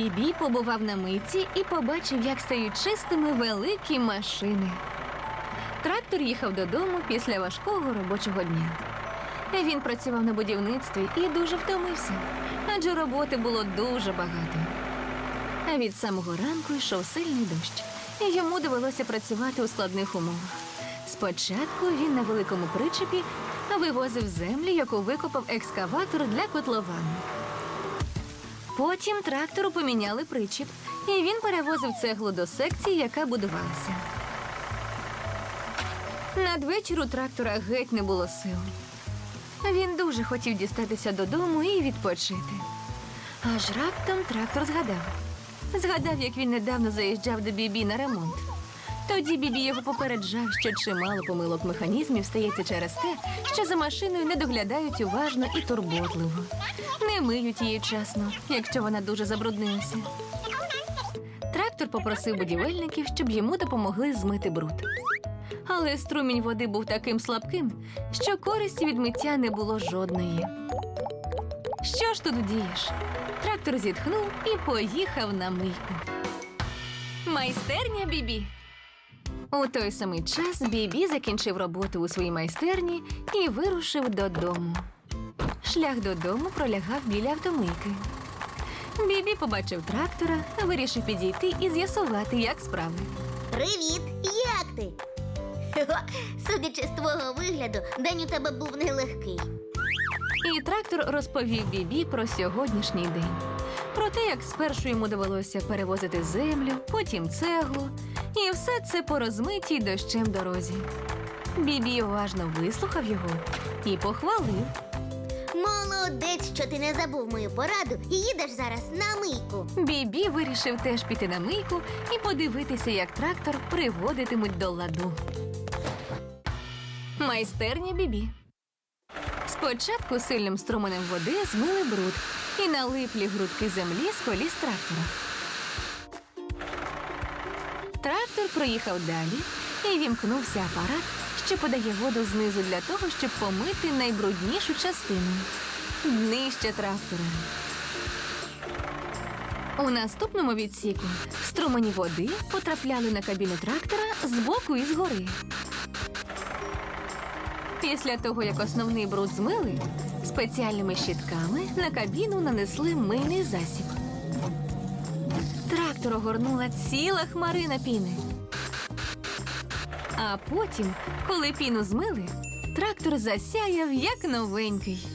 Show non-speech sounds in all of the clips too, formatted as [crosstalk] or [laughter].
Бібі побував на митці і побачив, як стають чистими великі машини. Трактор їхав додому після важкого робочого дня. Він працював на будівництві і дуже втомився, адже роботи було дуже багато. А від самого ранку йшов сильний дощ, і йому довелося працювати у складних умовах. Спочатку він на великому причепі вивозив землю, яку викопав екскаватор для котловану. Потім трактору поміняли причіп, і він перевозив цеглу до секції, яка будувалася. Надвечір у трактора геть не було сил. Він дуже хотів дістатися додому і відпочити. Аж раптом трактор згадав. Згадав, як він недавно заїжджав до Бібі на ремонт. Тоді Бібі його попереджав, що чимало помилок механізмів стається через те, що за машиною не доглядають уважно і турботливо. Не миють її чесно, якщо вона дуже забруднилася. Трактор попросив будівельників, щоб йому допомогли змити бруд. Але струмінь води був таким слабким, що користі від миття не було жодної. Що ж тут вдієш? Трактор зітхнув і поїхав на мийку. Майстерня Бібі. У той самий час Бібі закінчив роботу у своїй майстерні і вирушив додому. Шлях додому пролягав біля автомийки. Бібі побачив трактора, вирішив підійти і з'ясувати, як справи. Привіт! Як ти? Судячи з твого вигляду, день у тебе був нелегкий. І трактор розповів Бібі про сьогоднішній день. Про те, як спершу йому довелося перевозити землю, потім цеглу, і все це по розмитій дощем дорозі. Бібі уважно вислухав його і похвалив. Молодець, що ти не забув мою пораду і їдеш зараз на мийку. Бібі вирішив теж піти на мийку і подивитися, як трактор приводитимуть до ладу. Майстерня Бібі. Спочатку сильним струменем води змили бруд і налиплі грудки землі з коліс трактора. Трактор проїхав далі і вімкнувся апарат, що подає воду знизу для того, щоб помити найбруднішу частину днище трактора. У наступному відсіку струмені води потрапляли на кабіну трактора збоку і згори. Після того, як основний бруд змили, спеціальними щітками на кабіну нанесли мийний засіб. Трактор огорнула ціла хмарина піни. А потім, коли піну змили, трактор засяяв як новенький.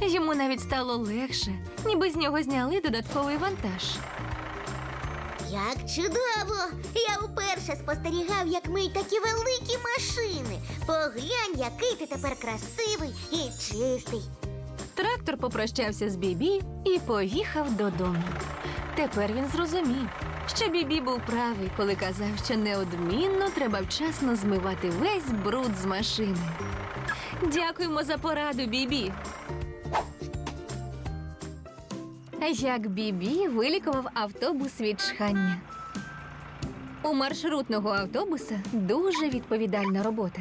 Йому навіть стало легше, ніби з нього зняли додатковий вантаж. Як чудово! Я вперше спостерігав, як миють такі великі машини. Поглянь, який ти тепер красивий і чистий. Трактор попрощався з Бібі і поїхав додому. Тепер він зрозумів, що Бібі був правий, коли казав, що неодмінно треба вчасно змивати весь бруд з машини. Дякуємо за пораду, Бібі. Як Бібі вилікував автобус від чхання. У маршрутного автобуса дуже відповідальна робота.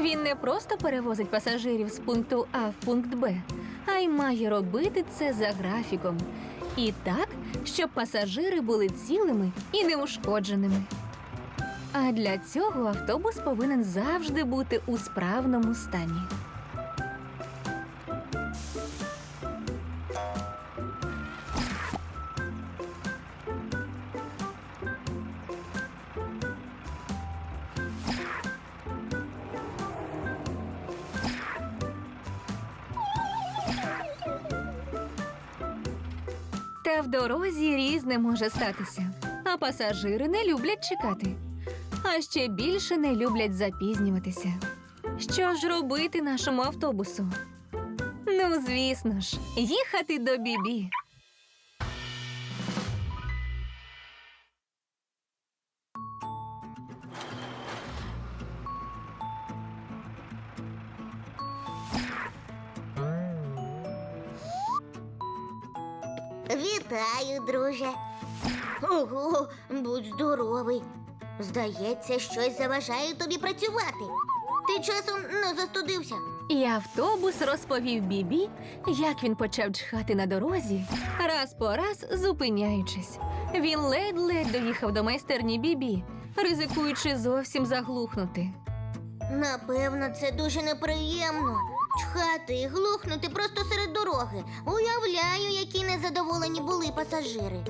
Він не просто перевозить пасажирів з пункту А в пункт Б, а й має робити це за графіком. І так, щоб пасажири були цілими і неушкодженими. А для цього автобус повинен завжди бути у справному стані. В дорозі різне може статися, а пасажири не люблять чекати. А ще більше не люблять запізнюватися. Що ж робити нашому автобусу? Ну, звісно ж, їхати до бібі. Вітаю, друже. Ого, будь здоровий. Здається, щось заважає тобі працювати. Ти часом не застудився І автобус розповів Бібі, як він почав чхати на дорозі, раз по раз зупиняючись. Він ледь-ледь доїхав до майстерні Бібі, ризикуючи зовсім заглухнути. Напевно, це дуже неприємно. Чхати і глухнути просто серед дороги. Уявляю, які незадоволені були пасажири.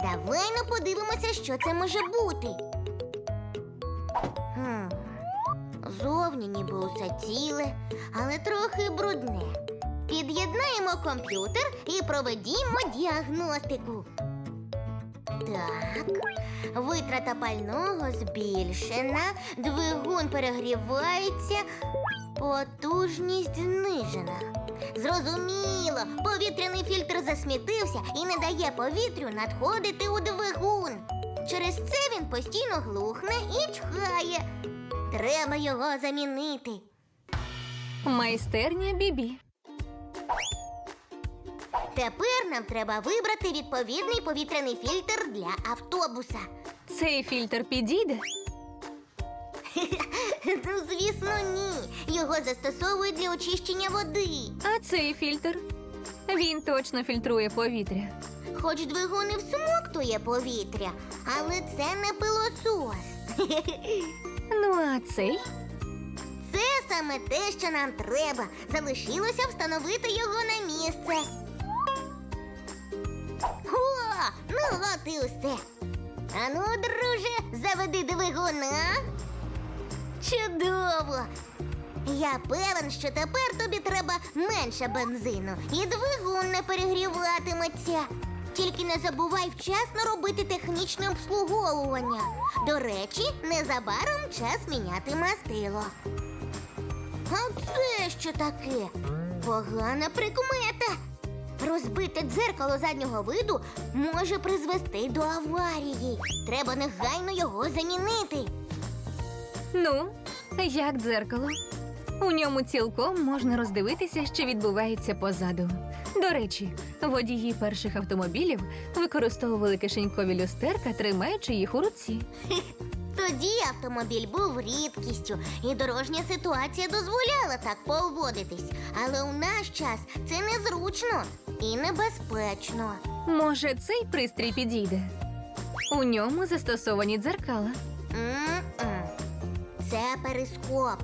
Давай ну подивимося, що це може бути. Хм. Зовні ніби усе ціле, але трохи брудне. Під'єднаємо комп'ютер і проведімо діагностику. Так, витрата пального збільшена, двигун перегрівається, потужність знижена. Зрозуміло, повітряний фільтр засмітився і не дає повітрю надходити у двигун. Через це він постійно глухне і чхає. Треба його замінити. Майстерня Бібі. Тепер нам треба вибрати відповідний повітряний фільтр для автобуса. Цей фільтр підійде. [laughs] Ну, звісно, ні. Його застосовують для очищення води. А цей фільтр. Він точно фільтрує повітря. Хоч двигун і всмоктує повітря, але це не пилосос. [laughs] Ну а цей Це саме те, що нам треба. Залишилося встановити його на місце. О, ну от і усе. Ану, друже, заведи двигуна. Чудово! Я певен, що тепер тобі треба менше бензину, і двигун не перегріватиметься. Тільки не забувай вчасно робити технічне обслуговування. До речі, незабаром час міняти мастило. А це що таке? Погана прикмета. Розбите дзеркало заднього виду може призвести до аварії. Треба негайно його замінити. Ну, як дзеркало. У ньому цілком можна роздивитися, що відбувається позаду. До речі, водії перших автомобілів використовували кишенькові люстерка, тримаючи їх у руці. [laughs] Тоді автомобіль був рідкістю, і дорожня ситуація дозволяла так поводитись. Але у наш час це незручно і небезпечно. Може, цей пристрій підійде. У ньому застосовані дзеркала. М-м. Це перископ.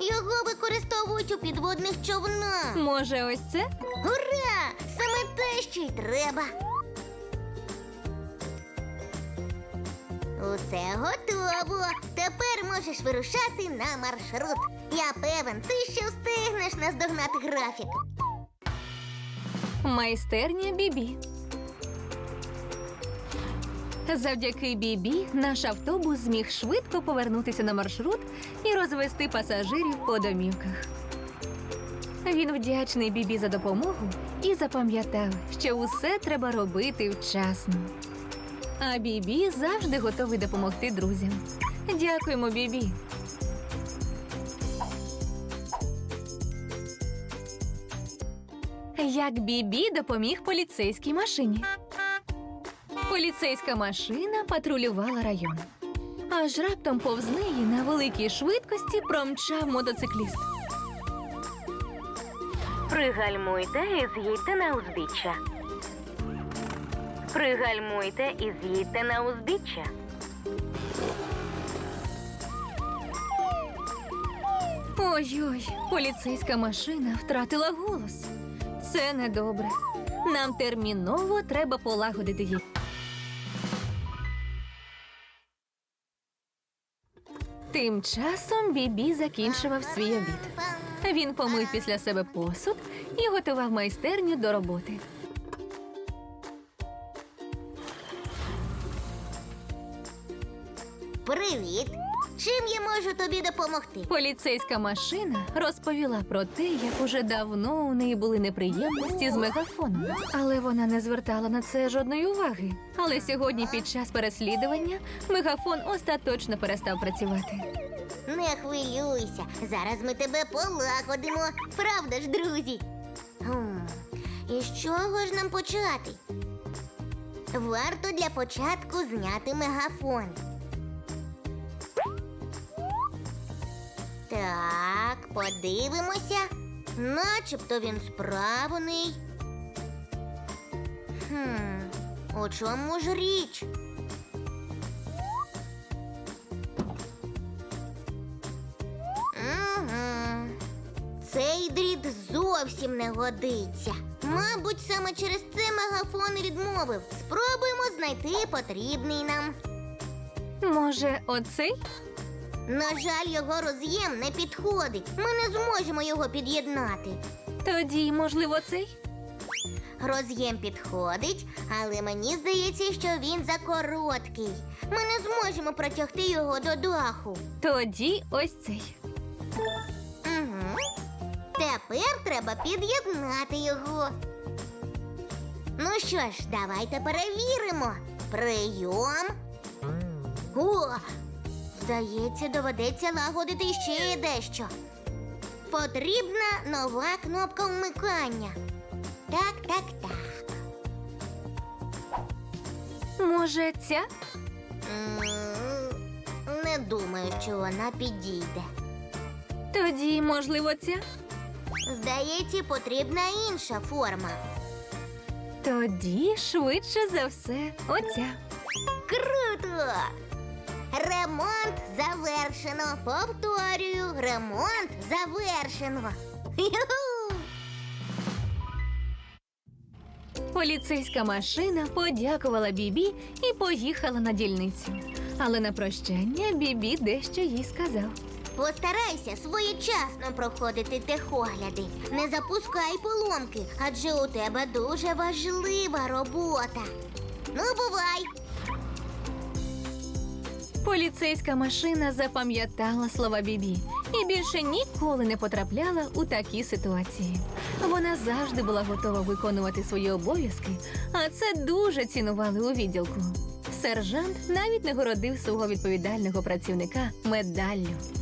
Його використовують у підводних човнах. Може, ось це? Ура! Саме те, що й треба. Усе готово. Тепер можеш вирушати на маршрут. Я певен, ти ще встигнеш наздогнати графік. Майстерня Бібі. Завдяки Бібі наш автобус зміг швидко повернутися на маршрут і розвести пасажирів по домівках. Він вдячний Бібі за допомогу і запам'ятав, що усе треба робити вчасно. А Бібі завжди готовий допомогти друзям. Дякуємо, Бібі. Як Бібі допоміг поліцейській машині. Поліцейська машина патрулювала район. Аж раптом повз неї на великій швидкості промчав мотоцикліст. Пригальмуйте і з'їдьте на узбіччя. Пригальмуйте і з'їдьте на узбіччя. Ой-ой, поліцейська машина втратила голос. Це недобре. Нам терміново треба полагодити її. Тим часом Бібі закінчував свій обід. Він помив після себе посуд і готував майстерню до роботи. Привіт! Чим я можу тобі допомогти? Поліцейська машина розповіла про те, як уже давно у неї були неприємності з мегафоном, але вона не звертала на це жодної уваги. Але сьогодні, під час переслідування, мегафон остаточно перестав працювати. Не хвилюйся, зараз ми тебе полагодимо. Правда ж, друзі? Хм, і з чого ж нам почати? Варто для початку зняти мегафон. Подивимося. Начебто він справний. Хм, у чому ж річ? Цей дріт зовсім не годиться. Мабуть, саме через це мегафон відмовив. Спробуємо знайти потрібний нам. Може, оцей? На жаль, його роз'єм не підходить. Ми не зможемо його під'єднати. Тоді, можливо, цей? Роз'єм підходить, але мені здається, що він закороткий. Ми не зможемо протягти його до даху. Тоді ось цей. Угу. Тепер треба під'єднати його. Ну що ж, давайте перевіримо. Прийом. О! Здається, доведеться лагодити ще дещо. Потрібна нова кнопка вмикання. Так, так, так. Може, ця? М, Не думаю, що вона підійде. Тоді, можливо, ця? Здається, потрібна інша форма. Тоді, швидше за все, оця. Круто! Ремонт завершено. Повторюю, ремонт завершено. Юху! Поліцейська машина подякувала Бібі і поїхала на дільницю. Але на прощання Бібі дещо їй сказав. Постарайся своєчасно проходити техогляди. Не запускай поломки, адже у тебе дуже важлива робота. Ну, бувай! Поліцейська машина запам'ятала слова Бібі і більше ніколи не потрапляла у такі ситуації. Вона завжди була готова виконувати свої обов'язки, а це дуже цінували у відділку. Сержант навіть нагородив свого відповідального працівника медаллю.